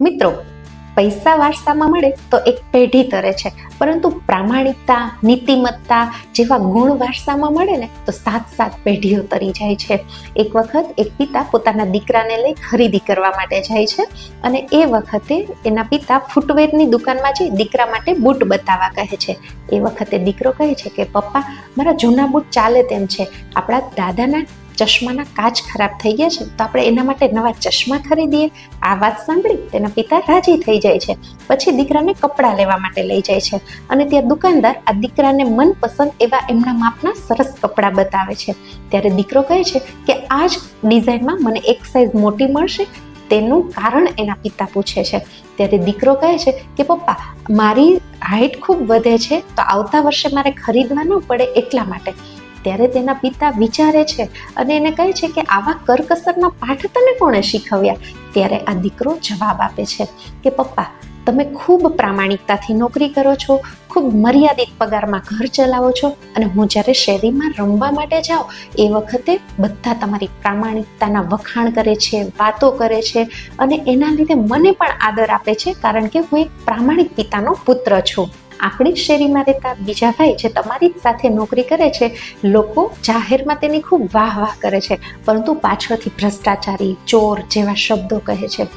મિત્રો, પૈસા વારસામાં મળે તો એક પેઢી તરે છે. પરંતુ પ્રામાણિકતા, નીતિમત્તા જેવા ગુણ વારસામાં મળે ને તો સાત સાત પેઢીઓ તરી જાય છે. એક વખત એક પિતા પોતાના દીકરાને લઈ ખરીદી કરવા માટે જાય છે અને એ વખતે એના પિતા ફૂટવેરની દુકાનમાં જઈ દીકરા માટે બૂટ બતાવવા કહે છે. એ વખતે દીકરો કહે છે કે, પપ્પા, મારા જૂના બૂટ ચાલે તેમ છે. આપણા દાદાના ચશ્માના કાચ ખરાબ થઈ ગયા છે, તો આપણે એના માટે નવા ચશ્મા ખરીદીએ. આ વાત સાંભળી તેના પિતા રાજી થઈ જાય છે. પછી દીકરાને કપડાં લેવા માટે લઈ જાય છે. અને ત્યાં દુકાનદાર આ દીકરાને મનપસંદ એવા એમના માપના સરસ કપડાં બતાવે છે. ત્યારે દીકરો કહે છે કે, આ જ ડિઝાઇનમાં મને એક સાઇઝ મોટી મળશે. તેનું કારણ એના પિતા પૂછે છે. ત્યારે દીકરો કહે છે કે, પપ્પા, મારી હાઇટ ખૂબ વધે છે, તો આવતા વર્ષે મારે ખરીદવા ન પડે એટલા માટે. ત્યારે તેના પિતા વિચારે છે અને એને કહે છે કે આવા કરકસરના પાઠ તને કોણે શીખવ્યા? ત્યારે આ દીકરો જવાબ આપે છે કે પપ્પા, તમે ખૂબ પ્રામાણિકતાથી નોકરી કરો છો, ખૂબ મર્યાદિત પગારમાં ઘર ચલાવો છો અને હું જ્યારે શેરીમાં રમવા માટે જાઉં, એ વખતે બધા તમારી પ્રામાણિકતાના વખાણ કરે છે, વાતો કરે છે અને એના લીધે મને પણ આદર આપે છે કારણ કે હું એક પ્રામાણિક પિતાનો પુત્ર છું. આપણી જ શેરીમાં રહેતા બીજા ભાઈ જે તમારી જ સાથે નોકરી કરે છે, લોકો જાહેરમાં તેની ખૂબ વાહ વાહ કરે છે. પરંતુ પાછળથી ભ્રષ્ટાચારી, ચોર જેવા શબ્દો કહે છે.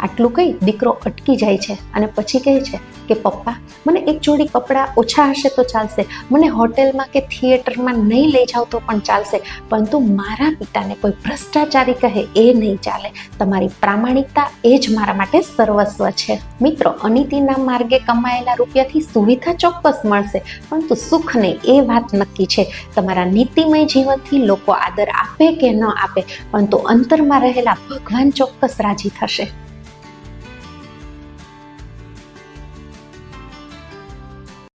આટલું કહી દીકરો અટકી જાય છે અને પછી કહે છે કે પપ્પા, મને એક જોડી કપડાં ઓછા હશે તો ચાલશે. મને હોટેલમાં કે થિયેટરમાં નહીં લઈ જાવ તો પણ ચાલશે. પરંતુ મારા પિતાને કોઈ ભ્રષ્ટાચારી કહે એ નહીં ચાલે. તમારી પ્રામાણિકતા એ જ મારા માટે સર્વસ્વ છે. મિત્રો, અનિતિના માર્ગે કમાયેલા રૂપિયાથી સુવિધા ચોક્કસ મળશે, પરંતુ સુખ નહીં એ વાત નક્કી છે, તમારા નીતિમય જીવનથી લોકો આદર આપે કે ન આપે, પરંતુ અંતરમાં રહેલા ભગવાન ચોક્કસ રાજી થશે.